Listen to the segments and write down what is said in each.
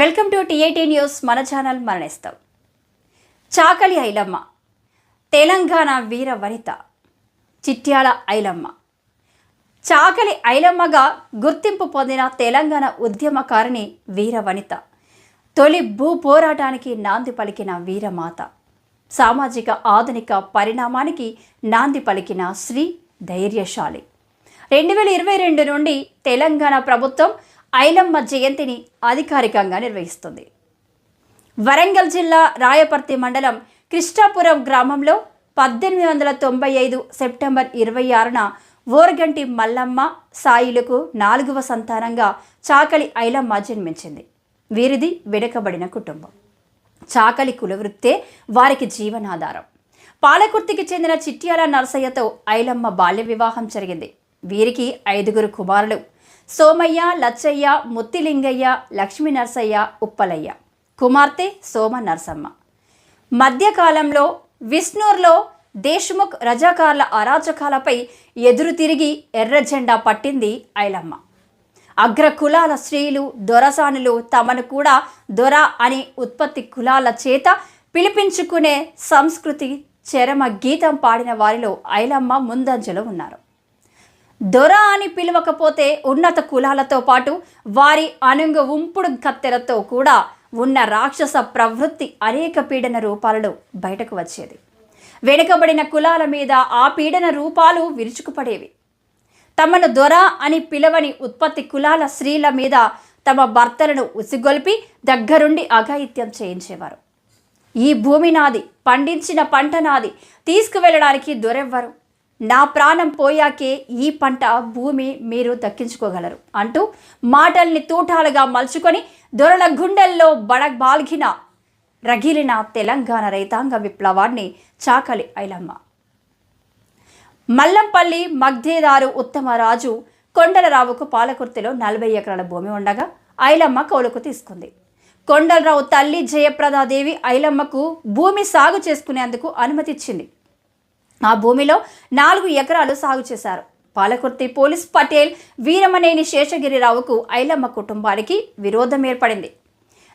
Welcome to TIT news. మన channel మరణిస్తాం. చాకలి ఐలమ్మ తెలంగాణ వీర వనిత చిట్యాల ఐలమ్మ. చాకలి ఐలమ్మగా గుర్తింపు పొందిన తెలంగాణ ఉద్యమకారిణి వీర వనిత తొలి భూ పోరాటానికి నాంది పలికిన వీరమాత సామాజిక ఆధునిక పరిణామానికి నాంది పలికిన శ్రీ ధైర్యశాలి. రెండు వేల ఇరవై రెండు నుండి తెలంగాణ ప్రభుత్వం ఐలమ్మ జయంతిని అధికారికంగా నిర్వహిస్తుంది. వరంగల్ జిల్లా రాయపర్తి మండలం కృష్ణాపురం గ్రామంలో పద్దెనిమిది వందల తొంభై ఐదు సెప్టెంబర్ ఇరవై ఆరున ఓరగంటి మల్లమ్మ సాయిలకు నాలుగవ సంతానంగా చాకలి ఐలమ్మ జన్మించింది. వీరిది వెనుకబడిన కుటుంబం. చాకలి కులవృత్తే వారికి జీవనాధారం. పాలకుర్తికి చెందిన చిట్యాల నరసయ్యతో ఐలమ్మ బాల్య వివాహం జరిగింది. వీరికి ఐదుగురు కుమారులు. సోమయ్య లచ్చయ్య ముత్తిలింగయ్య లక్ష్మీ నరసయ్య ఉప్పలయ్య. కుమార్తె సోమ నరసమ్మ మధ్యకాలంలో విష్ణూర్లో దేశ్ముఖ్ రజాకార్ల అరాచకాలపై ఎదురు తిరిగి ఎర్ర జెండా పట్టింది ఐలమ్మ. అగ్ర కులాల స్త్రీలు దొరసానులు తమను కూడా దొర అనే ఉత్పత్తి కులాల చేత పిలిపించుకునే సంస్కృతి చరమ గీతం పాడిన వారిలో ఐలమ్మ ముందంజలో ఉన్నారు. దొర అని పిలవకపోతే ఉన్నత కులాలతో పాటు వారి అనుంగ ఉంపుడు కత్తెలతో కూడా ఉన్న రాక్షస ప్రవృత్తి అనేక పీడన రూపాలలో బయటకు వచ్చేది. వెనుకబడిన కులాల మీద ఆ పీడన రూపాలు విరుచుకుపడేవి. తమను దొర అని పిలవని ఉత్పత్తి కులాల స్త్రీల మీద తమ భర్తలను ఉసిగొల్పి దగ్గరుండి అఘాయిత్యం చేయించేవారు. ఈ భూమి నాది పండించిన పంట నాది తీసుకువెళ్ళడానికి దొరెవ్వరు. నా ప్రాణం పోయాకే ఈ పంట భూమి మీరు దక్కించుకోగలరు అంటూ మాటల్ని తూటాలుగా మలుచుకొని దొరల గుండెల్లో బడబాల్గిన రగిలిన తెలంగాణ రైతాంగ విప్లవాన్ని చాకలి ఐలమ్మ. మల్లంపల్లి మగ్ధేదారు ఉత్తమరాజు కొండలరావుకు పాలకుర్తిలో నలభై ఎకరాల భూమి ఉండగా ఐలమ్మ కౌలుకు తీసుకుంది. కొండలరావు తల్లి జయప్రదాదేవి ఐలమ్మకు భూమి సాగు చేసుకునేందుకు అనుమతి ఇచ్చింది ఆ భూమిలో నాలుగు ఎకరాలు సాగు చేశారు. పాలకుర్తి పోలీస్ పటేల్ వీరమనేని శేషగిరిరావుకు ఐలమ్మ కుటుంబానికి విరోధం ఏర్పడింది.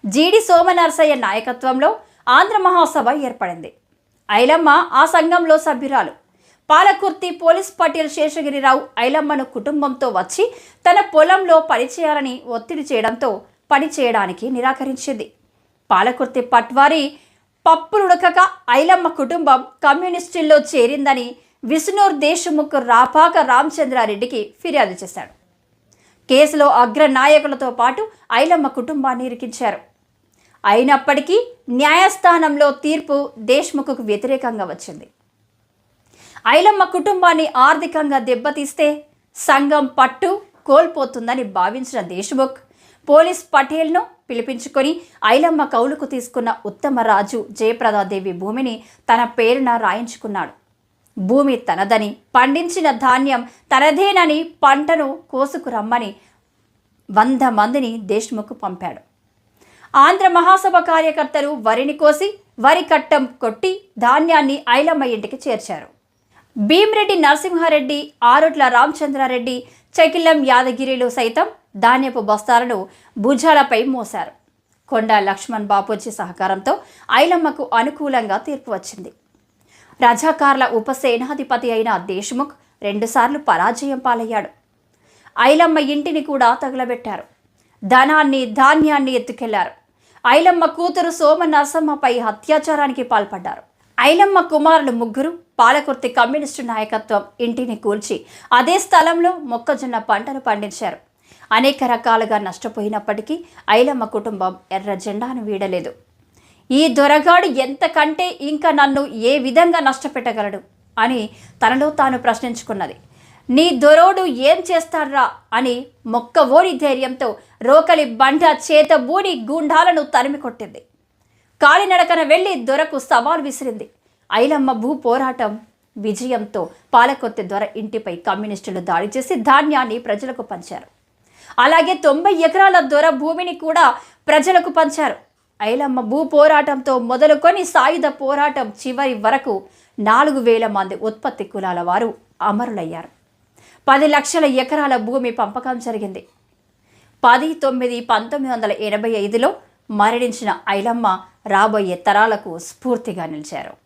జీడి సోమనరసయ్య నాయకత్వంలో ఆంధ్ర మహాసభ ఏర్పడింది. ఐలమ్మ ఆ సంఘంలో సభ్యురాలు. పాలకుర్తి పోలీస్ పటేల్ శేషగిరిరావు ఐలమ్మను కుటుంబంతో వచ్చి తన పొలంలో పనిచేయాలని ఒత్తిడి చేయడంతో పని చేయడానికి నిరాకరించింది. పాలకుర్తి పట్వారి పప్పులుడకక ఐలమ్మ కుటుంబం కమ్యూనిస్టుల్లో చేరిందని విష్ణూర్ దేశముఖ్ రాపాక రామచంద్రారెడ్డికి ఫిర్యాదు చేశాడు. కేసులో అగ్ర నాయకులతో పాటు ఐలమ్మ కుటుంబాన్ని ఇరికించారు. అయినప్పటికీ న్యాయస్థానంలో తీర్పు దేశ్ముఖ్కు వ్యతిరేకంగా వచ్చింది. ఐలమ్మ కుటుంబాన్ని ఆర్థికంగా దెబ్బతీస్తే సంఘం పట్టు కోల్పోతుందని భావించిన దేశ్ముఖ్ పోలీస్ పటేల్ను పిలిపించుకొని ఐలమ్మ కౌలుకు తీసుకున్న ఉత్తమరాజు జయప్రదాదేవి భూమిని తన పేరున రాయించుకున్నాడు. భూమి తనదని పండించిన ధాన్యం తనదేనని పంటను కోసుకురమ్మని వంద మందిని దేశ్ముఖ్ పంపాడు. ఆంధ్ర మహాసభ కార్యకర్తలు వరిని కోసి వరి కట్టం కొట్టి ధాన్యాన్ని ఐలమ్మ ఇంటికి చేర్చారు. భీమిరెడ్డి నరసింహారెడ్డి ఆరుట్ల రామచంద్రారెడ్డి చకిలం యాదగిరిలు సైతం ధాన్యపు బస్తాలను భుజాలపై మోశారు. కొండ లక్ష్మణ్ బాపూజీ సహకారంతో ఐలమ్మకు అనుకూలంగా తీర్పు వచ్చింది. రజాకార్ల ఉపసేనాధిపతి అయిన దేశ్ముఖ్ రెండుసార్లు పరాజయం పాలయ్యాడు. ఐలమ్మ ఇంటిని కూడా తగులబెట్టారు. ధనాన్ని ధాన్యాన్ని ఎత్తుకెళ్ళారు. ఐలమ్మ కూతురు సోమ నరసమ్మపై అత్యాచారానికి పాల్పడ్డారు. ఐలమ్మ కుమారులు ముగ్గురు పాలకుర్తి కమ్యూనిస్టు నాయకత్వం ఇంటిని కూల్చి అదే స్థలంలో మొక్కజొన్న పంటను పండించారు. అనేక రకాలుగా నష్టపోయినప్పటికీ ఐలమ్మ కుటుంబం ఎర్ర జెండాను వీడలేదు. ఈ దొరగాడు ఎంతకంటే ఇంకా నన్ను ఏ విధంగా నష్టపెట్టగలడు అని తనలో తాను ప్రశ్నించుకున్నది. నీ దొరోడు ఏం చేస్తాడ్రా అని మొక్క ఓడి ధైర్యంతో రోకలి బండ చేత బూడి గూండాలను తరిమి కొట్టింది కాలినడకన వెళ్ళి దొరకు సవాల్ విసిరింది. ఐలమ్మ భూ పోరాటం విజయంతో పాలకొత్తి దొర ఇంటిపై కమ్యూనిస్టులు దాడి చేసి ధాన్యాన్ని ప్రజలకు పంచారు. అలాగే తొంభై ఎకరాల దొర భూమిని కూడా ప్రజలకు పంచారు. ఐలమ్మ భూ పోరాటంతో మొదలుకొని సాయుధ పోరాటం చివరి వరకు నాలుగు వేల మంది ఉత్పత్తి కులాల వారు అమరులయ్యారు. పది లక్షల ఎకరాల భూమి పంపకం జరిగింది. పది తొమ్మిది పంతొమ్మిది వందల ఎనభై ఐదులో మరణించిన ఐలమ్మ రాబోయే తరాలకు స్ఫూర్తిగా నిలిచారు.